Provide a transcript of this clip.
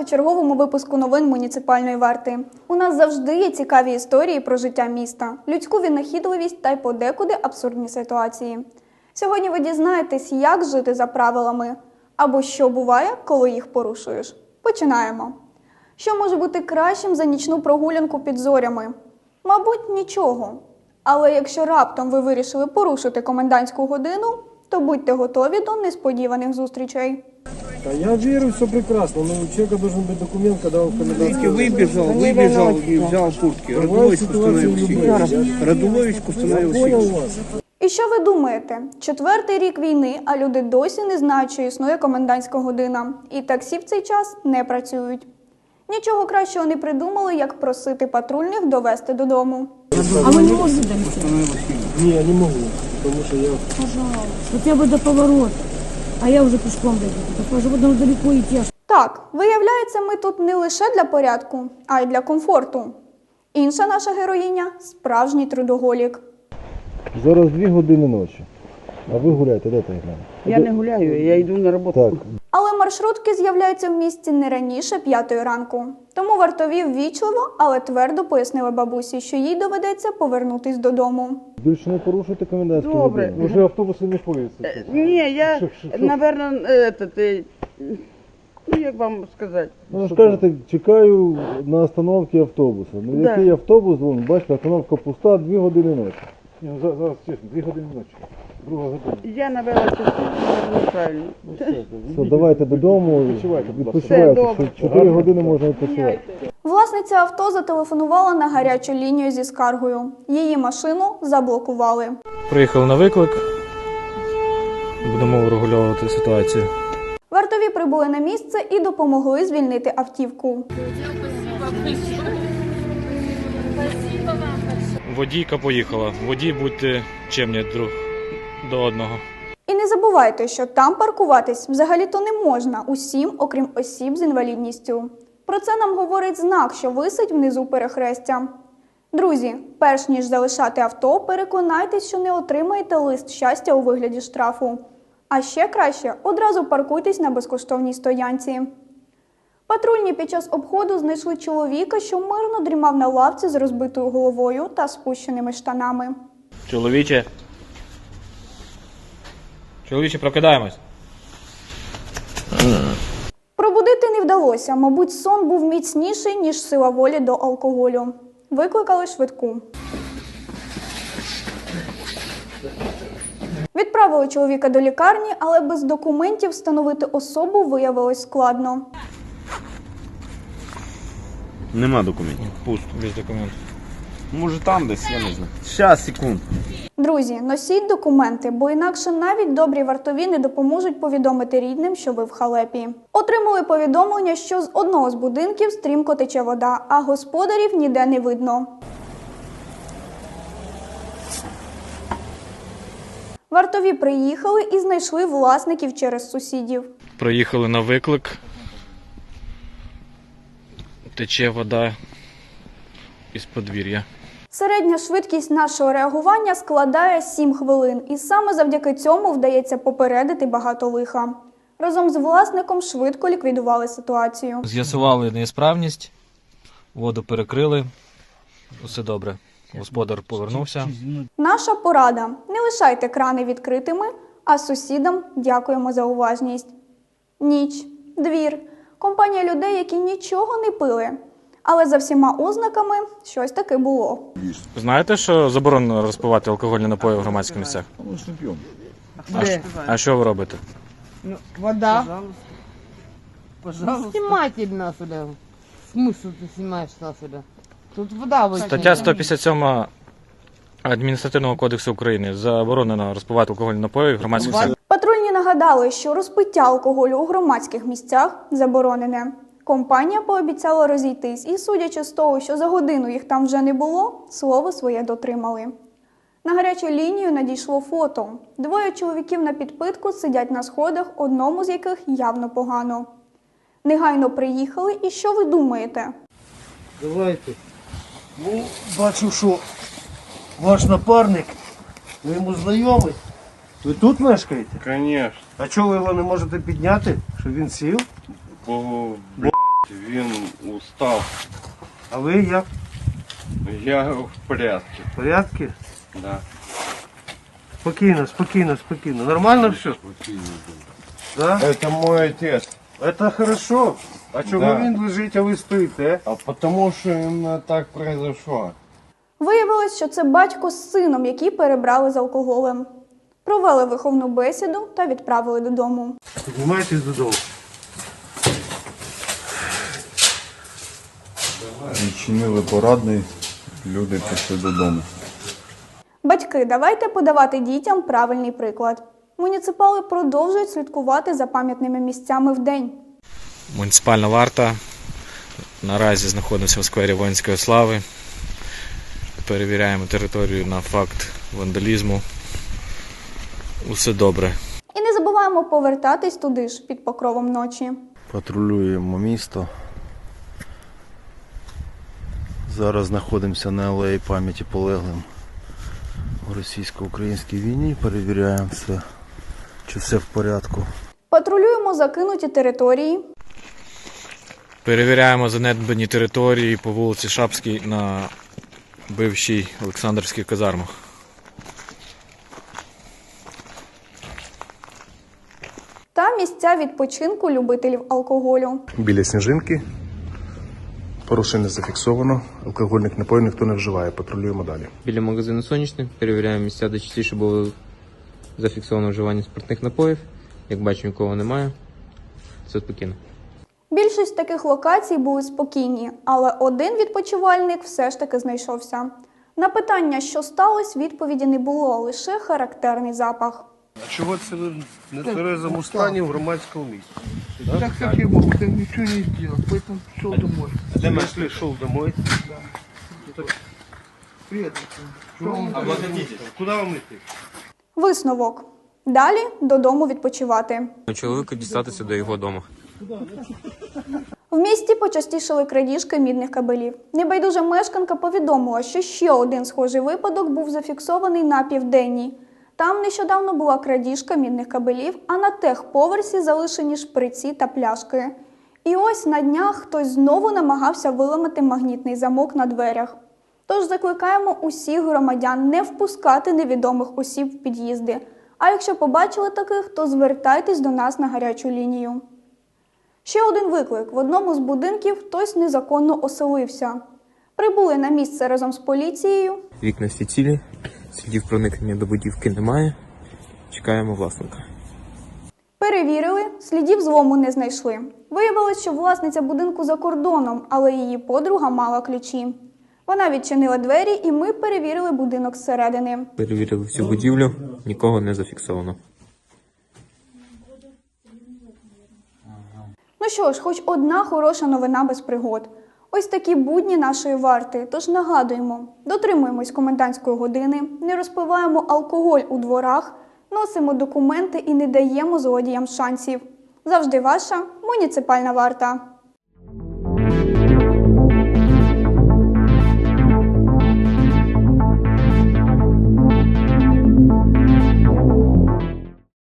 у черговому випуску новин муніципальної варти. У нас завжди є цікаві історії про життя міста, людську винахідливість та й подекуди абсурдні ситуації. Сьогодні ви дізнаєтесь, як жити за правилами або що буває, коли їх порушуєш. Починаємо. Що може бути кращим за нічну прогулянку під зорями? Мабуть, нічого. Але якщо раптом ви вирішили порушити комендантську годину, то будьте готові до несподіваних зустрічей. Да я верю, все прекрасно, но у человека должен быть документ, когда он в комендантский Выбежал, выбежал и взял куртки. Радуловичку установил всіх. Радуловичку установил Я понял всіх. вас. І що ви думаєте? Четвертий рік війни, а люди досі не знають, що існує комендантська година, і таксі в цей час не працюють. Нічого кращого не придумали, як просити патрульних довести додому. А вы не можете дойти? Не, я не могу, потому что я... Хотя бы до поворота. А я уже пешком дойду. Так же потом далеко идти. Так, виявляється, ми тут не лише для порядку, а й для комфорту. Інша наша героїня справжній трудоголік. Зараз дві години ночі. А ви гуляєте, де ти гуляєте? Я не гуляю, я йду на роботу. Так, маршрутки з'являються в місті не раніше п'ятої ранку. Тому вартові ввічливо, але твердо пояснили бабусі, що їй доведеться повернутись додому. більше не порушуйте комендантську Добре. годину. Вже автобуси не ходять. Е, Ні, я, наверное, этот, е, ну як вам сказати? Ну, скажете, чекаю на остановці автобуса. Ну, Да. який автобус, вон, бачите, остановка пуста, дві години ночі. Ні, ну, зараз, чесно, дві години ночі. Друга година. Я, наверное, це неправильно. Все, давайте додому, Все відпочивайте. добре. Що Чотири години можна відпочивати. Власниця авто зателефонувала на гарячу лінію зі скаргою. Її машину заблокували. Приїхали на виклик. Будемо врегульовувати ситуацію. Вартові прибули на місце і допомогли звільнити автівку. Водійка поїхала. Водій будьте чемні друг до одного. І не забувайте, що там паркуватись взагалі-то не можна усім, окрім осіб з інвалідністю. Про це нам говорить знак, що висить внизу перехрестя. Друзі, перш ніж залишати авто, переконайтесь, що не отримаєте лист щастя у вигляді штрафу. А ще краще одразу паркуйтесь на безкоштовній стоянці. Патрульні під час обходу знайшли чоловіка, що мирно дрімав на лавці з розбитою головою та спущеними штанами. Чоловіче. Чоловіче, прокидаємось. Пробудити не вдалося. Мабуть, сон був міцніший, ніж сила волі до алкоголю. Викликали швидку. Відправили чоловіка до лікарні, але без документів встановити особу виявилось складно. Нема документів. Пусто, без документів. Може там десь, я не знаю. Щас, секунд. Друзі, носіть документи, бо інакше навіть добрі вартові не допоможуть повідомити рідним, що ви в халепі. Отримали повідомлення, що з одного з будинків стрімко тече вода, а господарів ніде не видно. Вартові приїхали і знайшли власників через сусідів. Приїхали на виклик. Тече вода із подвір'я. Середня швидкість нашого реагування складає 7 хвилин, і саме завдяки цьому вдається попередити багато лиха. Разом з власником швидко ліквідували ситуацію. З'ясували неісправність, воду перекрили. Усе добре. Господар повернувся. Наша порада: не лишайте крани відкритими, а сусідам дякуємо за уважність. Ніч, двір, компанія людей, які нічого не пили. Але за всіма ознаками щось таки було. Знаєте, що заборонено розпивати алкогольні напої в громадських місцях? А, що- а що ви робите? Вода. Пожалуйста. Снимательно сюда. Смысл ты снимаешь нас сюда? Тут вода вытечет. Стаття 157 Адміністративного кодексу України заборонено розпивати алкогольні напої в громадських місцях. Патрульні нагадали, що розпиття алкоголю у громадських місцях заборонене. Компанія пообіцяла розійтись, і, судячи з того, що за годину їх там вже не було, слово своє дотримали. На гарячу лінію надійшло фото. Двоє чоловіків на підпитку сидять на сходах, одному з яких явно погано. Негайно приїхали, і що ви думаєте? Давайте. Ну, бачу, що ваш напарник, ви йому знайомий. Ви тут мешкаєте? Конечно. А чого ви його не можете підняти, щоб він сів? Бо, Він устав. А ви як? Я в порядку. В порядку? Да. Спокійно, спокійно, спокійно. Нормально все? Да? Це мой отець. Это хорошо. А чого Да. він лежить, а ви стоїте? А потому що так произошло. Виявилось, що це батько з сином, які перебрали з алкоголем. Провели виховну бесіду та відправили додому. Піднімайтесь додому. Відчинили порадний, люди пішли додому. Батьки, давайте подавати дітям правильний приклад. Муніципали продовжують слідкувати за пам'ятними місцями в день. Муніципальна варта. Наразі знаходимося в сквері воїнської слави. Перевіряємо територію на факт вандалізму. Усе добре. І не забуваємо повертатись туди ж під покровом ночі. Патрулюємо місто. Зараз знаходимося на алеї пам'яті полеглим у російсько-українській війні. Перевіряємо все, чи все в порядку. Патрулюємо закинуті території, Перевіряємо занедбані території по вулиці Шапській на бившій Олександрівських казармах. та місця відпочинку любителів алкоголю. Біля сніжинки. Порушення зафіксовано. Алкогольних напоїв ніхто не вживає. Патрулюємо далі. Біля магазину сонячний перевіряємо місця, де частіше було зафіксовано вживання спиртних напоїв. Як бачимо, нікого немає. Все спокійно. Більшість таких локацій були спокійні, але один відпочивальник все ж таки знайшовся. На питання, що сталося, відповіді не було, лише характерний запах. А чого це ви в нетверезому стані в громадському місці? Так как я могу, так ничего не сделал, поэтому шел домой. Де ми йшов домой? Привет. Куди вам йти? Висновок. Далі додому відпочивати. Чоловіку дістатися до його дому. В місті почастішали крадіжки мідних кабелів. Небайдужа мешканка повідомила, що ще один схожий випадок був зафіксований на південній. Там нещодавно була крадіжка мідних кабелів, а на техповерсі залишені шприці та пляшки. І ось на днях хтось знову намагався виламати магнітний замок на дверях. Тож закликаємо усіх громадян не впускати невідомих осіб в під'їзди. А якщо побачили таких, то звертайтесь до нас на гарячу лінію. Ще один виклик: в одному з будинків хтось незаконно оселився. Прибули на місце разом з поліцією. Вікна всі слідів проникнення до будівки немає. Чекаємо власника. Перевірили, слідів злому не знайшли. Виявилось, що власниця будинку за кордоном, але її подруга мала ключі. Вона відчинила двері, і ми перевірили будинок зсередини. Перевірили всю будівлю, нікого не зафіксовано. Ну що ж, хоч одна хороша новина без пригод. Ось такі будні нашої варти. Тож нагадуємо, дотримуємось комендантської години, не розпиваємо алкоголь у дворах, носимо документи і не даємо злодіям шансів. Завжди ваша муніципальна варта.